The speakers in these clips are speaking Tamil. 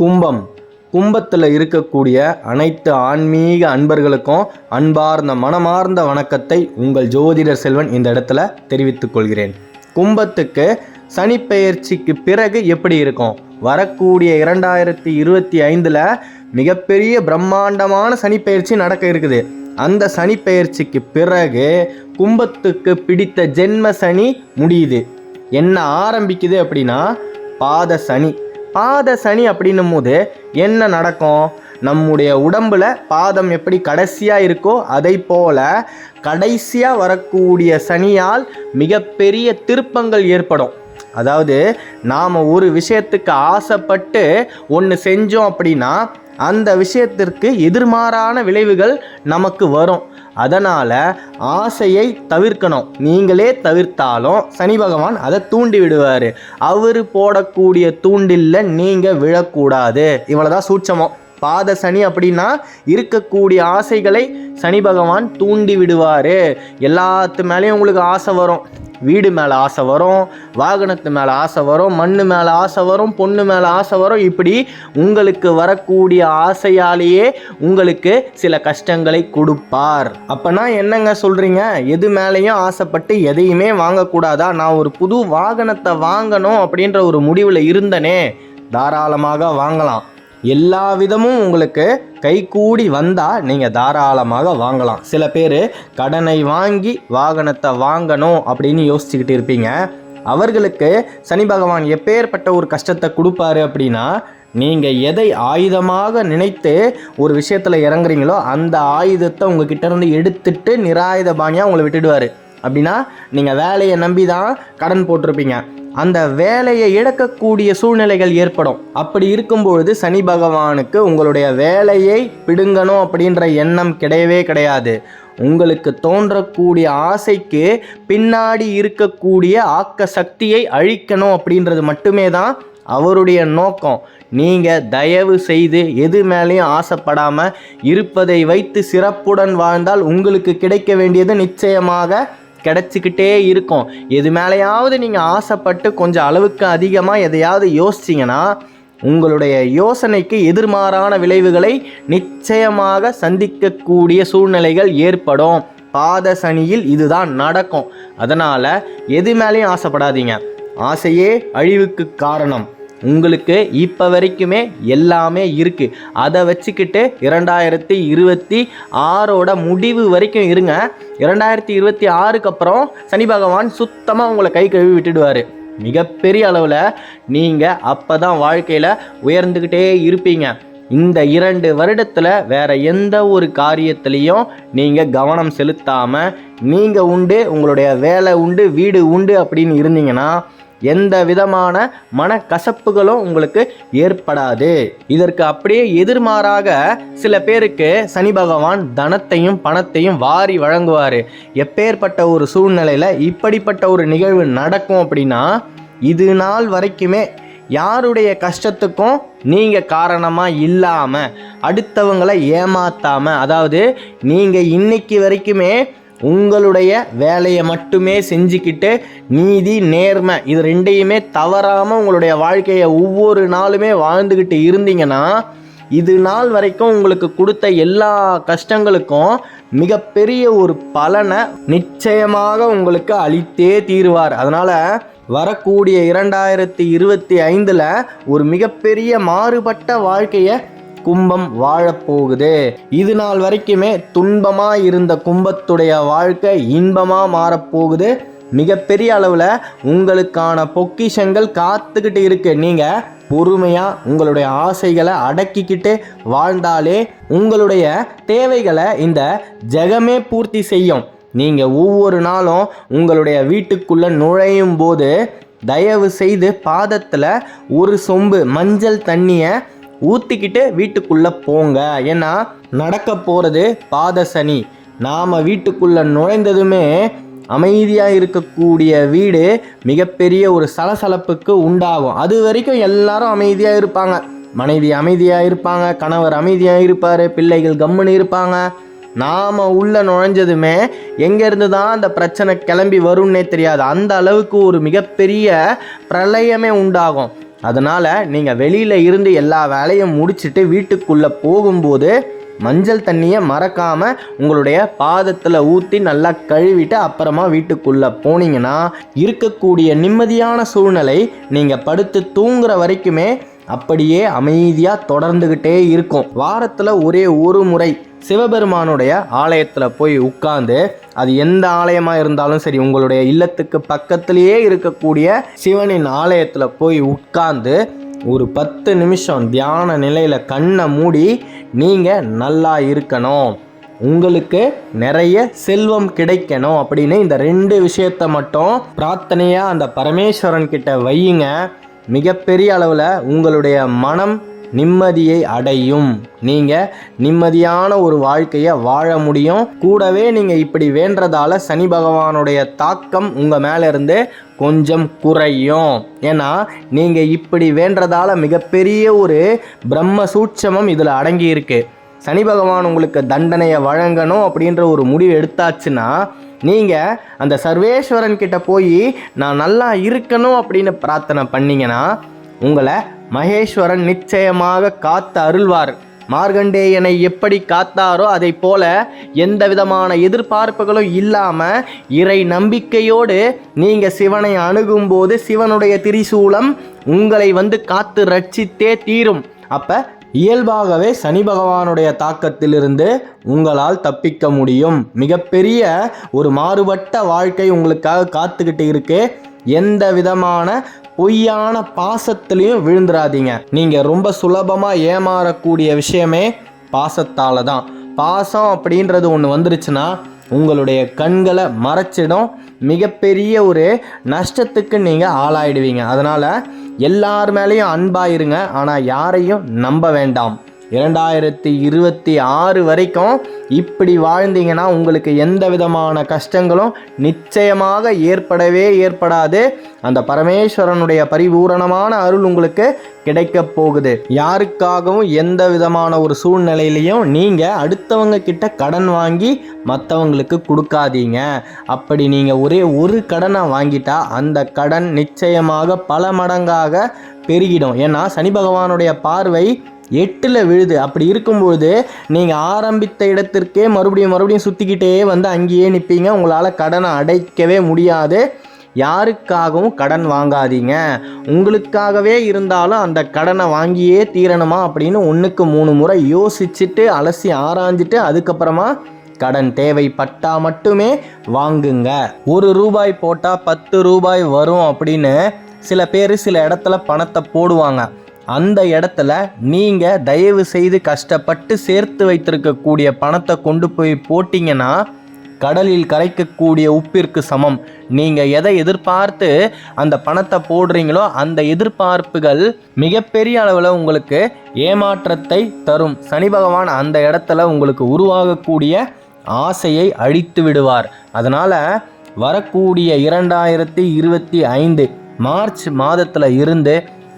கும்பம். கும்பத்தில் இருக்கக்கூடிய அனைத்து ஆன்மீக அன்பர்களுக்கும் அன்பார்ந்த மனமார்ந்த வணக்கத்தை உங்கள் ஜோதிடர் செல்வன் இந்த இடத்துல தெரிவித்துக் கொள்கிறேன். கும்பத்துக்கு சனிப்பெயர்ச்சிக்கு பிறகு எப்படி இருக்கும்? வரக்கூடிய இரண்டாயிரத்தி இருபத்தி ஐந்தில் மிகப்பெரிய பிரம்மாண்டமான சனிப்பெயர்ச்சி நடக்க இருக்குது. அந்த சனிப்பெயர்ச்சிக்கு பிறகு கும்பத்துக்கு பிடித்த ஜென்ம சனி முடியுது. என்ன ஆரம்பிக்குது அப்படின்னா பாத சனி. பாத சனி அப்படின்னும் போது என்ன நடக்கும்? நம்முடைய உடம்புல பாதம் எப்படி கடைசியாக இருக்கோ அதை போல கடைசியாக வரக்கூடிய சனியால் மிகப்பெரிய திருப்பங்கள் ஏற்படும். அதாவது நாம் ஒரு விஷயத்துக்கு ஆசைப்பட்டு ஒன்று செஞ்சோம் அப்படின்னா அந்த விஷயத்திற்கு எதிர்மாறான விளைவுகள் நமக்கு வரும். அதனால் ஆசையை தவிர்க்கணும். நீங்களே தவிர்த்தாலும் சனி பகவான் அதை தூண்டி விடுவார். அவர் போடக்கூடிய தூண்டில்ல நீங்கள் விழக்கூடாது. இவ்வளோதான் சூட்சமம். பாத சனி அப்படின்னா இருக்கக்கூடிய ஆசைகளை சனி பகவான் தூண்டி விடுவார். எல்லாத்து மேலேயும் உங்களுக்கு ஆசை வரும். வீடு மேலே ஆசை வரும் வாகனத்து மேலே ஆசை வரும் மண் மேலே ஆசை வரும் பொண்ணு மேலே ஆசை வரும். இப்படி உங்களுக்கு வரக்கூடிய ஆசையாலேயே உங்களுக்கு சில கஷ்டங்களை கொடுப்பார். அப்போனா என்னங்க சொல்கிறீங்க எது மேலேயும் ஆசைப்பட்டு எதையுமே வாங்கக்கூடாதா? நான் ஒரு புது வாகனத்தை வாங்கணும் அப்படின்ற ஒரு முடிவில் இருந்தனே. தாராளமாக வாங்கலாம். எல்லா விதமும் உங்களுக்கு கைகூடி வந்தால் நீங்கள் தாராளமாக வாங்கலாம். சில பேர் கடனை வாங்கி வாகனத்தை வாங்கணும் அப்படின்னு யோசிச்சுக்கிட்டு இருப்பீங்க. அவர்களுக்கு சனி பகவான் எப்பேற்பட்ட ஒரு கஷ்டத்தை கொடுப்பாரு அப்படின்னா நீங்கள் எதை ஆயுதமாக நினைத்து ஒரு விஷயத்தில் இறங்குறீங்களோ அந்த ஆயுதத்தை உங்ககிட்ட இருந்து எடுத்துட்டு நிராயுதபாணியாக உங்களை விட்டுடுவார். அப்படின்னா நீங்கள் வேலையை நம்பி தான் கடன் போட்டிருப்பீங்க. அந்த வேலையை இழக்கக்கூடிய சூழ்நிலைகள் ஏற்படும். அப்படி இருக்கும்பொழுது சனி பகவானுக்கு உங்களுடைய வேலையை பிடுங்கணும் அப்படின்ற எண்ணம் கிடையவே கிடையாது. உங்களுக்கு தோன்றக்கூடிய ஆசைக்கு பின்னாடி இருக்கக்கூடிய ஆக்க சக்தியை அழிக்கணும் அப்படின்றது மட்டுமே தான் அவருடைய நோக்கம். நீங்கள் தயவு செய்து எது மேலேயும் ஆசைப்படாமல் இருப்பதை வைத்து சிறப்புடன் வாழ்ந்தால் உங்களுக்கு கிடைக்க வேண்டியது நிச்சயமாக கிடச்சிக்கிட்டே இருக்கும். எது மேலேயாவது நீங்கள் ஆசைப்பட்டு கொஞ்சம் அளவுக்கு அதிகமாக எதையாவது யோசிச்சிங்கன்னா உங்களுடைய யோசனைக்கு எதிர்மாறான விளைவுகளை நிச்சயமாக சந்திக்கக்கூடிய சூழ்நிலைகள் ஏற்படும். பாத சனியில் இதுதான் நடக்கும். அதனால் எது மேலேயும் ஆசைப்படாதீங்க. ஆசையே அழிவுக்கு காரணம். உங்களுக்கு இப்போ வரைக்குமே எல்லாமே இருக்குது அதை வச்சுக்கிட்டு இரண்டாயிரத்தி இருபத்தி ஆறோட முடிவு வரைக்கும் இருங்க. இரண்டாயிரத்தி இருபத்தி ஆறுக்கு அப்புறம் சனி பகவான் சுத்தமாக உங்களை கை கழுவி விட்டுடுவார். மிகப்பெரிய அளவில் நீங்கள் அப்போ தான் வாழ்க்கையில் உயர்ந்துக்கிட்டே இருப்பீங்க. இந்த இரண்டு வருடத்தில் வேறு எந்த ஒரு காரியத்துலேயும் நீங்கள் கவனம் செலுத்தாமல் நீங்கள் உண்டு உங்களுடைய வேலை உண்டு வீடு உண்டு அப்படின்னு இருந்தீங்கன்னா எந்த விதமான மனக்கசப்புகளும் உங்களுக்கு ஏற்படாது. இதற்கு அப்படியே எதிர்மாறாக சில பேருக்கு சனி பகவான் தனத்தையும் பணத்தையும் வாரி வழங்குவார். எப்பேற்பட்ட ஒரு சூழ்நிலையில் இப்படிப்பட்ட ஒரு நிகழ்வு நடக்கும் அப்படின்னா இது நாள் வரைக்குமே யாருடைய கஷ்டத்துக்கும் நீங்கள் காரணமாக இல்லாமல் அடுத்தவங்களை ஏமாத்தாமல் அதாவது நீங்கள் இன்னைக்கு வரைக்குமே உங்களுடைய வேலையை மட்டுமே செஞ்சுக்கிட்டு நீதி நேர்மை இது ரெண்டையுமே தவறாமல் உங்களுடைய வாழ்க்கையை ஒவ்வொரு நாளுமே வாழ்ந்துக்கிட்டு இருந்தீங்கன்னா இது நாள் வரைக்கும் உங்களுக்கு கொடுத்த எல்லா கஷ்டங்களுக்கும் மிகப்பெரிய ஒரு பலனை நிச்சயமாக உங்களுக்கு அளித்தே தீருவார். அதனால் வரக்கூடிய இரண்டாயிரத்தி இருபத்தி ஐந்தில் ஒரு மிகப்பெரிய மாறுபட்ட வாழ்க்கையை கும்பம் வாழப்போகுது. இது நாள் வரைக்குமே துன்பமாக இருந்த கும்பத்துடைய வாழ்க்கை இன்பமாக மாறப்போகுது. மிகப்பெரிய அளவில் உங்களுக்கான பொக்கிஷங்கள் காத்துக்கிட்டு இருக்கு. நீங்கள் பொறுமையாக உங்களுடைய ஆசைகளை அடக்கிக்கிட்டு வாழ்ந்தாலே உங்களுடைய தேவைகளை இந்த ஜெகமே பூர்த்தி செய்யும். நீங்கள் ஒவ்வொரு நாளும் உங்களுடைய வீட்டுக்குள்ளே நுழையும் போது தயவு செய்து பாதத்தில் ஒரு சொம்பு மஞ்சள் தண்ணியை ஊற்றிக்கிட்டு வீட்டுக்குள்ளே போங்க. ஏன்னா நடக்க போகிறது பாத சனி. நாம் வீட்டுக்குள்ளே நுழைந்ததுமே அமைதியாக இருக்கக்கூடிய வீடு மிகப்பெரிய ஒரு சலசலப்புக்கு உண்டாகும். அது வரைக்கும் எல்லாரும் அமைதியாக இருப்பாங்க. மனைவி அமைதியாக இருப்பாங்க. கணவர் அமைதியாக இருப்பார். பிள்ளைகள் கம்முன்னு இருப்பாங்க. நாம் உள்ளே நுழைஞ்சதுமே எங்கேருந்து தான் அந்த பிரச்சனை கிளம்பி வரும்னே தெரியாது. அந்த அளவுக்கு ஒரு மிகப்பெரிய பிரளயமே உண்டாகும். அதனால் நீங்கள் வெளியில் இருந்து எல்லா வேலையும் முடிச்சுட்டு வீட்டுக்குள்ளே போகும்போது மஞ்சள் தண்ணியை மறக்காமல் உங்களுடைய பாதத்தில் ஊற்றி நல்லா கழுவிட்டு அப்புறமா வீட்டுக்குள்ளே போனீங்கன்னா இருக்கக்கூடிய நிம்மதியான சூழ்நிலை நீங்கள் படுத்து தூங்குற வரைக்குமே அப்படியே அமைதியாக தொடர்ந்துக்கிட்டே இருக்கும். வாரத்தில் ஒரே ஒரு முறை சிவபெருமானுடைய ஆலயத்தில் போய் உட்கார்ந்து அது எந்த ஆலயமாக இருந்தாலும் சரி உங்களுடைய இல்லத்துக்கு பக்கத்திலேயே இருக்கக்கூடிய சிவனின் ஆலயத்தில் போய் உட்கார்ந்து ஒரு பத்து நிமிஷம் தியான நிலையில் கண்ணை மூடி நீங்கள் நல்லா இருக்கணும். உங்களுக்கு நிறைய செல்வம் கிடைக்கணும். அப்படின்னு இந்த ரெண்டு விஷயத்த மட்டும் பிரார்த்தனையாக அந்த பரமேஸ்வரன் கிட்ட வையுங்க. மிகப்பெரிய அளவில் உங்களுடைய மனம் நிம்மதியை அடையும். நீங்கள் நிம்மதியான ஒரு வாழ்க்கையை வாழ முடியும். கூடவே நீங்கள் இப்படி வேண்டதால சனி பகவானுடைய தாக்கம் உங்கள் மேலேருந்து கொஞ்சம் குறையும். ஏன்னா நீங்கள் இப்படி வேண்டதால மிகப்பெரிய ஒரு பிரம்ம சூட்சமம் இதில் அடங்கியிருக்கு. சனி பகவான் உங்களுக்கு தண்டனையை வழங்கணும் அப்படின்ற ஒரு முடிவு எடுத்தாச்சுன்னா நீங்கள் அந்த சர்வேஸ்வரன் கிட்ட போய் நான் நல்லா இருக்கணும் அப்படின்னு பிரார்த்தனை பண்ணீங்கன்னா உங்களை மகேஸ்வரன் நிச்சயமாக காத்து அருள்வார். மார்கண்டேயனை எப்படி காத்தாரோ அதை போல எந்த விதமான எதிர்பார்ப்புகளும் இல்லாமல் இறை நம்பிக்கையோடு நீங்கள் சிவனை அணுகும்போது சிவனுடைய திரிசூலம் உங்களை வந்து காத்து ரட்சித்தே தீரும். அப்போ இயல்பாகவே சனி பகவானுடைய தாக்கத்திலிருந்து உங்களால் தப்பிக்க முடியும். மிகப்பெரிய ஒரு மாறுபட்ட வாழ்க்கை உங்களுக்காக காத்துக்கிட்டு இருக்கு. எந்த விதமான பொய்யான பாசத்துலேயும் விழுந்துடாதீங்க நீங்கள் ரொம்ப சுலபமாக ஏமாறக்கூடிய விஷயமே பாசத்தால் தான் பாசம் அப்படின்றது ஒன்று வந்துருச்சுன்னா உங்களுடைய கண்களை மறைச்சிடும். மிகப்பெரிய ஒரு நஷ்டத்துக்கு நீங்கள் ஆளாயிடுவீங்க. அதனால் எல்லார் மேலேயும் அன்பாயிருங்க. ஆனால் யாரையும் நம்ப வேண்டாம். இரண்டாயிரத்தி இருபத்தி ஆறு வரைக்கும் இப்படி வாழ்ந்தீங்கன்னா உங்களுக்கு எந்த விதமான கஷ்டங்களும் நிச்சயமாக ஏற்படவே ஏற்படாது. அந்த பரமேஸ்வரனுடைய பரிபூரணமான அருள் உங்களுக்கு கிடைக்க போகுது. யாருக்காகவும் எந்த விதமான ஒரு சூழ்நிலையிலையும் நீங்கள் அடுத்தவங்க கிட்ட கடன் வாங்கி மற்றவங்களுக்கு கொடுக்காதீங்க. அப்படி நீங்கள் ஒரே ஒரு கடனை வாங்கிட்டா அந்த கடன் நிச்சயமாக பல மடங்காக பெருகிடும். ஏன்னா சனி பகவானுடைய பார்வை எட்டில் விழுது. அப்படி இருக்கும்பொழுது நீங்கள் ஆரம்பித்த இடத்திற்கே மறுபடியும் மறுபடியும் சுற்றிக்கிட்டே வந்து அங்கேயே நிற்பீங்க உங்களால் கடனை அடைக்கவே முடியாது. யாருக்காகவும் கடன் வாங்காதீங்க. உங்களுக்காகவே இருந்தாலும் அந்த கடனை வாங்கியே தீரணுமா அப்படின்னு ஒன்றுக்கு மூணு முறை யோசிச்சுட்டு அலசி ஆராய்ஞ்சிட்டு அதுக்கப்புறமா கடன் தேவைப்பட்டா மட்டுமே வாங்குங்க. ஒரு ரூபாய் போட்டால் பத்து ரூபாய் வரும் அப்படின்னு சில பேர் சில இடத்துல பணத்தை போடுவாங்க. அந்த இடத்துல நீங்கள் தயவு செய்து கஷ்டப்பட்டு சேர்த்து வைத்திருக்கக்கூடிய பணத்தை கொண்டு போய் போட்டிங்கன்னா கடலில் கரைக்கக்கூடிய உப்பிற்கு சமம். நீங்கள் எதை எதிர்பார்த்து அந்த பணத்தை போடுறீங்களோ அந்த எதிர்பார்ப்புகள் மிகப்பெரிய அளவில் உங்களுக்கு ஏமாற்றத்தை தரும். சனி பகவான் அந்த இடத்துல உங்களுக்கு உருவாகக்கூடிய ஆசையை அழித்து விடுவார். அதனால் வரக்கூடிய இரண்டாயிரத்தி இருபத்தி ஐந்து மார்ச் மாதத்தில் இருந்து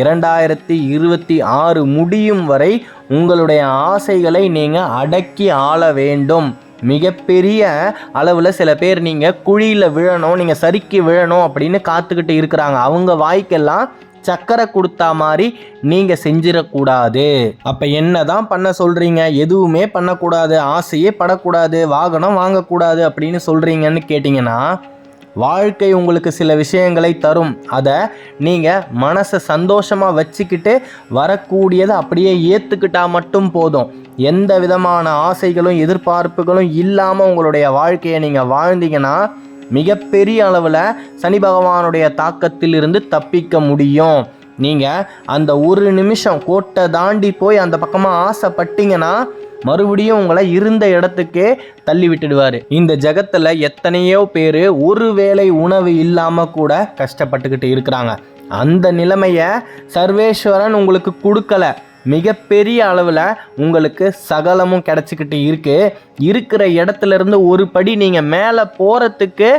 இரண்டாயிரத்தி இருபத்தி ஆறு முடியும் வரை உங்களுடைய ஆசைகளை நீங்கள் அடக்கி ஆள வேண்டும். மிகப்பெரிய அளவில் சில பேர் நீங்கள் குழியில் விழணும் நீங்கள் சறுக்கி விழணும் அப்படின்னு காத்துக்கிட்டு இருக்கிறாங்க. அவங்க வாய்க்கெல்லாம் சக்கரை கொடுத்தா மாதிரி நீங்கள் செஞ்சிடக்கூடாது. அப்போ என்ன தான் பண்ண சொல்கிறீங்க எதுவுமே பண்ணக்கூடாது. ஆசையே படக்கூடாது. வாகனம் வாங்கக்கூடாது அப்படின்னு சொல்கிறீங்கன்னு கேட்டிங்கன்னா வாழ்க்கை உங்களுக்கு சில விஷயங்களை தரும். அதை நீங்கள் மனசை சந்தோஷமாக வச்சுக்கிட்டு வரக்கூடியதை அப்படியே ஏற்றுக்கிட்டா மட்டும் போதும். எந்த விதமான ஆசைகளும் எதிர்பார்ப்புகளும் இல்லாமல் உங்களுடைய வாழ்க்கையை நீங்கள் வாழ்ந்தீங்கன்னா மிகப்பெரிய அளவில் சனி பகவானுடைய தாக்கத்திலிருந்து தப்பிக்க முடியும். நீங்கள் அந்த ஒரு நிமிஷம் கோட்டை தாண்டி போய் அந்த பக்கமாக ஆசைப்பட்டீங்கன்னா மறுபடியும் உங்களை இருந்த இடத்துக்கே தள்ளி விட்டுடுவார் இந்த ஜகத்தில் எத்தனையோ பேர் ஒரு வேளை உணவு இல்லாமல் கூட கஷ்டப்பட்டுக்கிட்டு இருக்கிறாங்க. அந்த நிலைமையை சர்வேஸ்வரன் உங்களுக்கு கொடுக்கல. மிகப்பெரிய அளவில் உங்களுக்கு சகலமும் கிடச்சிக்கிட்டு இருக்கு. இருக்கிற இடத்துலேருந்து ஒரு படி நீங்கள் மேலே போகிறதுக்கு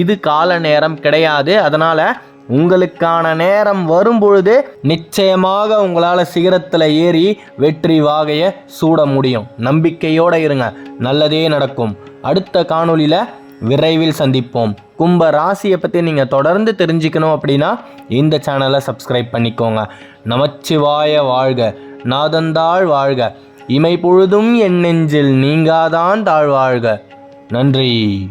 இது கால நேரம் கிடையாது. அதனால் உங்களுக்கான நேரம் வரும்பொழுது நிச்சயமாக உங்களால் சிகரத்தில் ஏறி வெற்றி வாகையை சூட முடியும். நம்பிக்கையோடு இருங்க. நல்லதே நடக்கும். அடுத்த காணொளியில் விரைவில் சந்திப்போம். கும்ப ராசியை பற்றி நீங்கள் தொடர்ந்து தெரிஞ்சுக்கணும் அப்படின்னா இந்த சேனலை சப்ஸ்கிரைப் பண்ணிக்கோங்க. நமச்சிவாய வாழ்க. நாதந்தாள் வாழ்க. இமை பொழுதும் என் நெஞ்சில் நீங்காதான் தாழ்வாழ்க நன்றி.